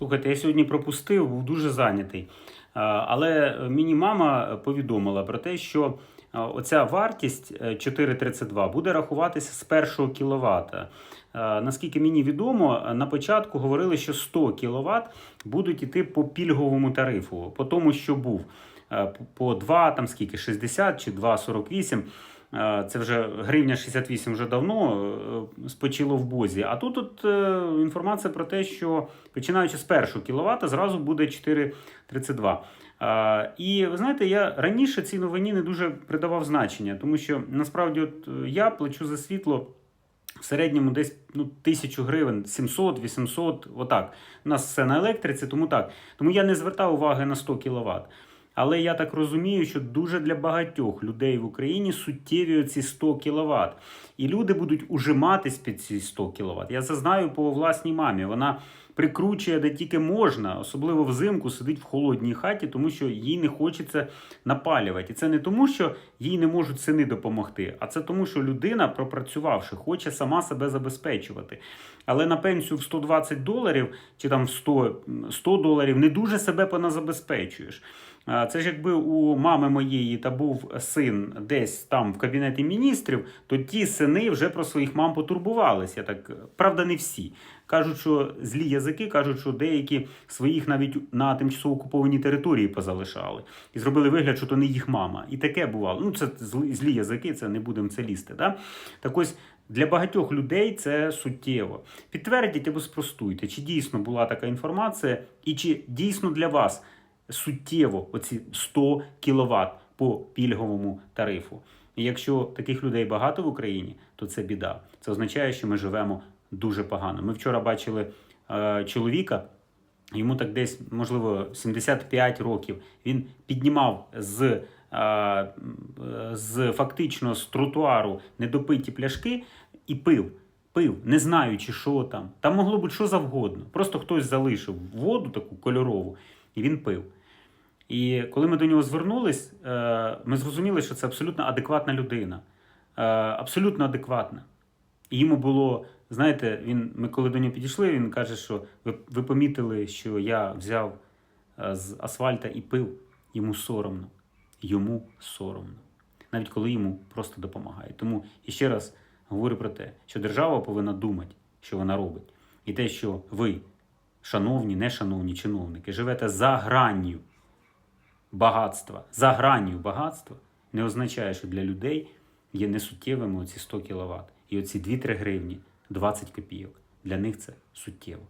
Слухайте, я сьогодні пропустив, був дуже зайнятий. Але мені мама повідомила про те, що оця вартість е, 4,32 буде рахуватися з першого кіловата. Наскільки мені відомо, на початку говорили, що 100 кВт будуть йти по пільговому тарифу, по тому, що був Е, по 2, там скільки, 60 чи 2,48. Е, Це вже гривня 68 вже давно е, спочило в бозі. А тут от е, інформація про те, що починаючи з першого кіловата, зразу буде 4,32. Е, І ви знаєте, я раніше цій новині не дуже придавав значення, тому що насправді от я плачу за світло. В середньому десь ну, тисячу гривень, 700-800, отак. У нас все на електриці, тому так. Тому я не звертав уваги на 100 кВт. Але я так розумію, що дуже для багатьох людей в Україні суттєві ці 100 кВт. І люди будуть ужиматись під ці 100 кВт. Я це знаю по власній мамі. Вона прикручує де тільки можна, особливо взимку сидить в холодній хаті, тому що їй не хочеться напалювати. І це не тому, що їй не можуть сини допомогти, а це тому, що людина, пропрацювавши, хоче сама себе забезпечувати. Але на пенсію в 120 доларів чи там в 100, 100 доларів не дуже себе поназабезпечуєш. Це ж якби у мами моєї та був син десь там в кабінеті міністрів, то ті сини вже про своїх мам потурбувалися. Так правда, не всі кажуть, що злі язики кажуть, що деякі своїх навіть на тимчасово окупованій території позалишали і зробили вигляд, що то не їх мама. І таке бувало. Ну це злі, язики, це не будемо це лізти. Да? Так ось. Для багатьох людей це суттєво. Підтвердіть або спростуйте, чи дійсно була така інформація, і чи дійсно для вас суттєво оці 100 кВт по пільговому тарифу. І якщо таких людей багато в Україні, то це біда. Це означає, що ми живемо дуже погано. Ми вчора бачили чоловіка. Йому так десь, можливо, 75 років. Він піднімав з, е, з фактично з тротуару недопиті пляшки і пив. Пив, не знаючи, що там. Там могло бути що завгодно. Просто хтось залишив воду таку кольорову, і він пив. І коли ми до нього звернулись, е, ми зрозуміли, що це абсолютно адекватна людина. Е, Абсолютно адекватна. Йому було, знаєте, він, ми коли до нього підійшли, він каже, що ви, ви помітили, що я взяв е, з асфальта і пив. Йому соромно. Йому соромно. Навіть коли йому просто допомагають. Тому і ще раз говорю про те, що держава повинна думати, що вона робить. І те, що ви, шановні, нешановні чиновники, живете за гранню багатства, за гранню багатства, не означає, що для людей є несуттєвими оці 100 кВт. І оці 2-3 гривні, 20 копійок. Для них це суттєво.